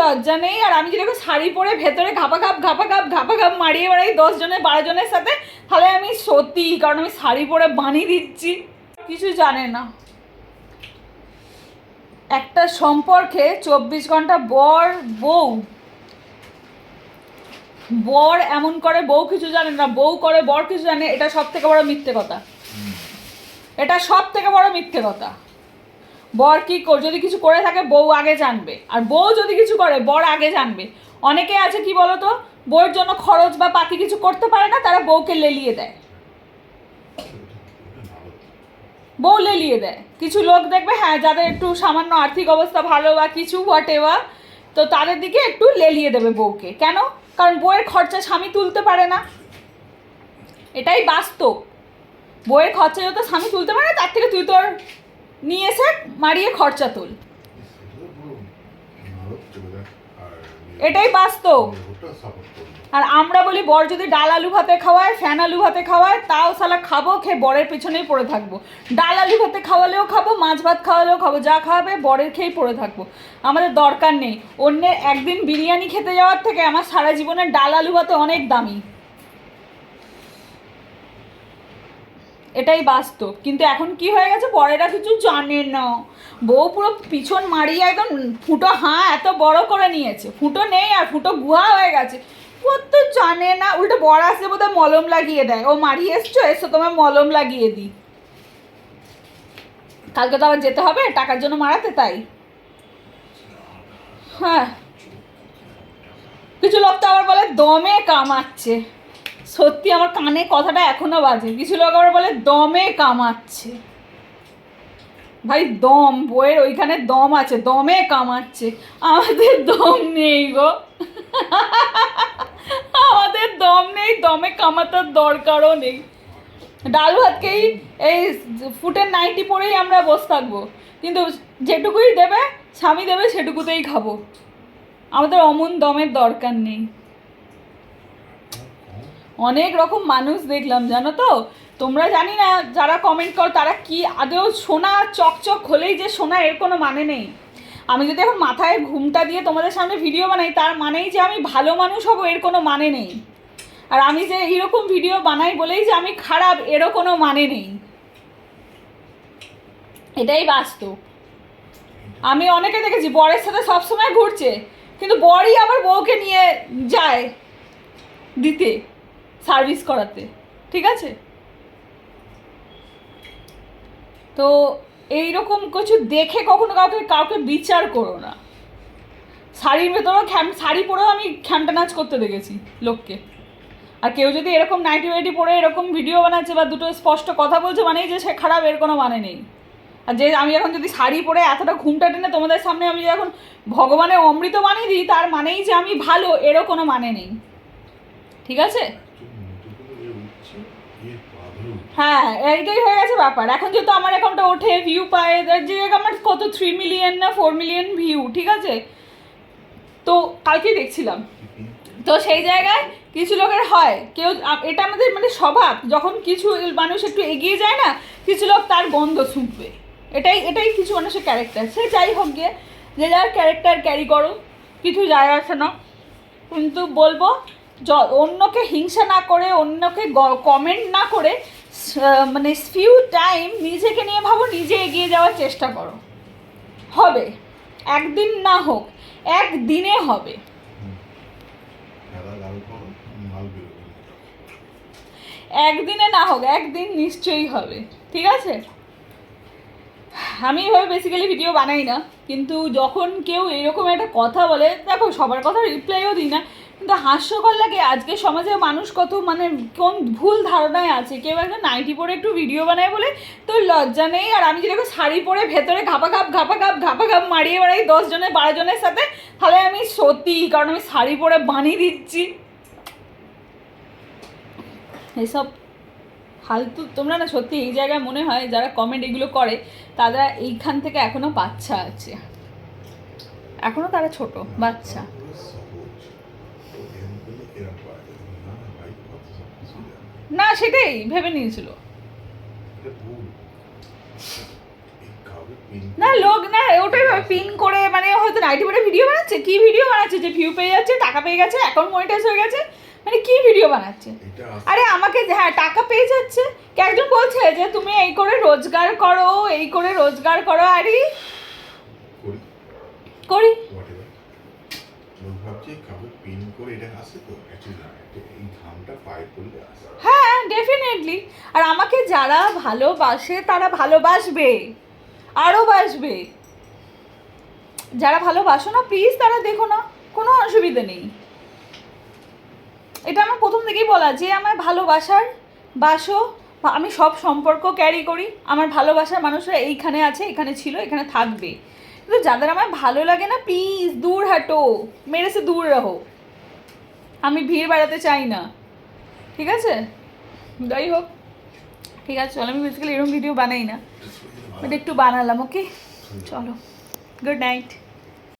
লজ্জা নেই আর আমি যেরকম শাড়ি পরে ভেতরে ঘাপা ঘাপ ঘাপা ঘাপ ঘাপা ঘাপ মারিয়ে বেড়াই দশ জনের বারো জনের সাথে তাহলে আমি সত্যি কারণ আমি শাড়ি পরে বানিয়ে দিচ্ছি। কিছু জানে না। একটা সম্পর্কে চব্বিশ ঘণ্টা বর বউ। বর এমন করে বউ কিছু জানে না বউ করে বর কিছু জানে এটা সব থেকে বড় মিথ্যে কথা। এটা সব থেকে বড় মিথ্যে কথা। বর কি যদি কিছু করে থাকে বউ আগে জানবে। আর বউ যদি কিছু করে, বর আগে জানবে। অনেকে আছে কি বলতো? বউয়ের জন্য খরচ বা পাতি কিছু করতে পারে না, তারা বউকে লেলিয়ে দেয়। বউ লেলিয়ে দেয়। কিছু লোক দেখবে হ্যাঁ যাদের একটু সামান্য আর্থিক অবস্থা ভালো বা কিছু হোয়াট এভার তো তাদের দিকে একটু লেলিয়ে দেবে বউকে। কেন? কারণ বউয়ের খরচা স্বামী তুলতে পারে না। এটাই বাস্তব। বইয়ের খরচা যত স্বামী তুলতে পারে তার থেকে তুই তোর নিয়ে এসে মারিয়ে খরচা তুল। এটাই বাস্তব। আর আমরা বলি, বর যদি ডাল আলু ভাতে খাওয়ায়, ফ্যান আলু ভাতে খাওয়ায়, তাও সালা খাব, খেয়ে বরের পেছনেই পড়ে থাকব। ডাল আলু ভাতে খাওয়ালেও খাব, মাছ ভাত খাওয়ালেও খাব, যা খাওয়াবে, বরের খেয়েই পড়ে থাকব। আমাদের দরকার নেই। অন্যের একদিন বিরিয়ানি খেতে যাওয়ার থেকে আমার সারা জীবনের ডাল আলু ভাতে অনেক দামি। এটাই বাস্তব। কিন্তু এখন কি হয়ে গেছে? বরেরা কিছু জানে না। বউ পুরো পিছন মারিয়ে একদম ফুটো হাঁ এত বড় করে নিয়েছে। ফুটো নেই আর ফুটো গুহা হয়ে গেছে। তো জানে না। উল্টো বর আসলে বোধহয় মলম লাগিয়ে দেয়। ও মারিয়ে এসছো, এসো তোমায় মলম লাগিয়ে দিই। কালকে তো আবার যেতে হবে, টাকার জন্য মারাতে তাই। হ্যাঁ। কিছু লোক তো আবার বলে, দমে কামাচ্ছে। সত্যি আমার কানে কথাটা এখনও বাজে। কিছু লোক আবার বলে, দমে কামাচ্ছে। ভাই, দম, বইয়ের ওইখানে দম আছে, দমে কামাচ্ছে। আমাদের দম নেই গো। আমাদের দম নেই, দমে কামাতার দরকারও নেই। ডাল ভাতকেই এই ফুটের নাইটি পরেই আমরা বসে থাকব। কিন্তু যেটুকুই দেবে, স্বামী দেবে সেটুকুতেই খাব। আমাদের অমন দমের দরকার নেই। অনেক রকম মানুষ দেখলাম, জানো তো? তোমরা জানি না যারা কমেন্ট করো, তারা কি আদেও সোনা চকচক হলেই যে সোনা, এর কোনো মানে নেই। আমি যদি এখন মাথায় ঘুমটা দিয়ে তোমাদের সামনে ভিডিও বানাই, তার মানেই যে আমি ভালো মানুষ হব, এর কোনো মানে নেই। আর আমি যে এরকম ভিডিও বানাই বলেই যে আমি খারাপ, এরও কোনো মানে নেই। এটাই বাস্তব। আমি অনেকে দেখেছি, বরের সাথে সবসময় ঘুরছে, কিন্তু বরই আবার বউকে নিয়ে যায় দিতে। সার্ভিস করাতে, ঠিক আছে? তো এইরকম কিছু দেখে কখনো কাউকে কাউকে বিচার করো না। শাড়ির ভেতরেও খ্যাম, শাড়ি পরেও আমি খ্যামটা নাচ করতে দেখেছি লোককে। আর কেউ যদি এরকম নাইটি ওয়াইটি পরে এরকম ভিডিও বানাচ্ছে বা দুটো স্পষ্ট কথা বলছে, মানেই যে সে খারাপ, এর কোনো মানে নেই। আর যে আমি এখন যদি শাড়ি পরে এতটা ঘুমটা টেনে তোমাদের সামনে আমি এখন ভগবানের অমৃত বানিয়ে দিই, তার মানেই যে আমি ভালো, এরও কোনো মানে নেই। ঠিক আছে? হ্যাঁ এইটাই হয়ে গেছে ব্যাপার। এখন যেহেতু আমার অ্যাকাউন্টে ওঠে ভিউ পায় যে আমার কত থ্রি মিলিয়ন না ফোর মিলিয়ন ভিউ ঠিক আছে? তো কালকেই দেখছিলাম। তো সেই জায়গায় কিছু লোকের হয়, কেউ এটা আমাদের মানে স্বভাব, যখন কিছু মানুষ একটু এগিয়ে যায় না, কিছু লোক তার গন্ধ শুঁকবে এটাই এটাই কিছু মানুষের ক্যারেক্টার সে যাই হোক গিয়ে, যে যার ক্যারেক্টার ক্যারি করো, কিছু যায় আসে না। কিন্তু বলব অন্যকে হিংসা না করে, অন্যকে কমেন্ট না করে মানে ফিউ টাইম নিজেকে নিয়ে ভাবো, নিজে এগিয়ে যাওয়ার চেষ্টা করো। হবে। একদিন না হোক, একদিনে হবে। একদিনে না হোক, একদিন নিশ্চয়ই হবে। ঠিক আছে? আমি এভাবে বেসিক্যালি ভিডিও বানাই না, কিন্তু যখন কেউ এরকম একটা কথা বলে, দেখো সবার কথা রিপ্লাইও দিই না। কিন্তু হাস্যকর লাগে, আজকে সমাজে মানুষ কত মানে কোন ভুল ধারণায় আছে। কেউ একটা নাইটি পরে একটু ভিডিও বানায় বলে, তোর লজ্জা নেই আর আমি যেরকম শাড়ি পরে ভেতরে ঘাপা ঘাপ ঘাপা ঘাপ ঘাপা ঘাপ মারিয়ে বেড়াই দশ জনের বারো জনের সাথে, তাহলে আমি সত্যি, কারণ আমি শাড়ি পরে বানিয়ে দিচ্ছি। এসব ফালতু, তোমরা না সত্যি এই জায়গায় মনে হয় যারা কমেন্ট এগুলো করে, তারা এইখান থেকে এখনও বাচ্চা আছে। এখনও তারা ছোট, বাচ্চা। না সেটাই ভেবে নিয়েছিল। না লোক না ওটাই পিন করে মানে হয়তো নাইটি পরে ভিডিও বানাচ্ছে কি ভিডিও বানাচ্ছে? যে ভিউ পেয়ে যাচ্ছে টাকা পেয়ে গেছে অ্যাকাউন্ট মনিটাইজ হয়ে গেছে মানে কি ভিডিও বানাচ্ছে? আরে আমাকে হ্যাঁ টাকা পেয়ে যাচ্ছে। কে একজন বলছে যে তুমি এই করে রোজগার করো এই করে রোজগার করো। আরে করি। লোক ভাবছে কাউকে পিন করে এটা আসে তো? না এই ঘামটা পায়ে পড়লে আসে হ্যাঁ ডেফিনেটলি আর আমাকে যারা ভালোবাসে, তারা ভালোবাসবে। আরও বাসবে। যারা ভালোবাসো না প্লিজ তারা দেখো না, কোনো অসুবিধা নেই। এটা আমার প্রথম থেকেই বলা, যে আমার ভালোবাসার বাসো, আমি সব সম্পর্ক ক্যারি করি। আমার ভালোবাসার মানুষরা এইখানে আছে, এখানে ছিল, এখানে থাকবে। কিন্তু যাদের আমার ভালো লাগে না প্লিজ দূর হাঁটো মেরেছে দূর রাখো আমি ভিড় বাড়াতে চাই না। ঠিক আছে? যাই হোক ঠিক আছে চলো আমি বেসিক্যালি এরকম ভিডিও বানাই না। বাট একটু বানালাম ওকে চলো গুড নাইট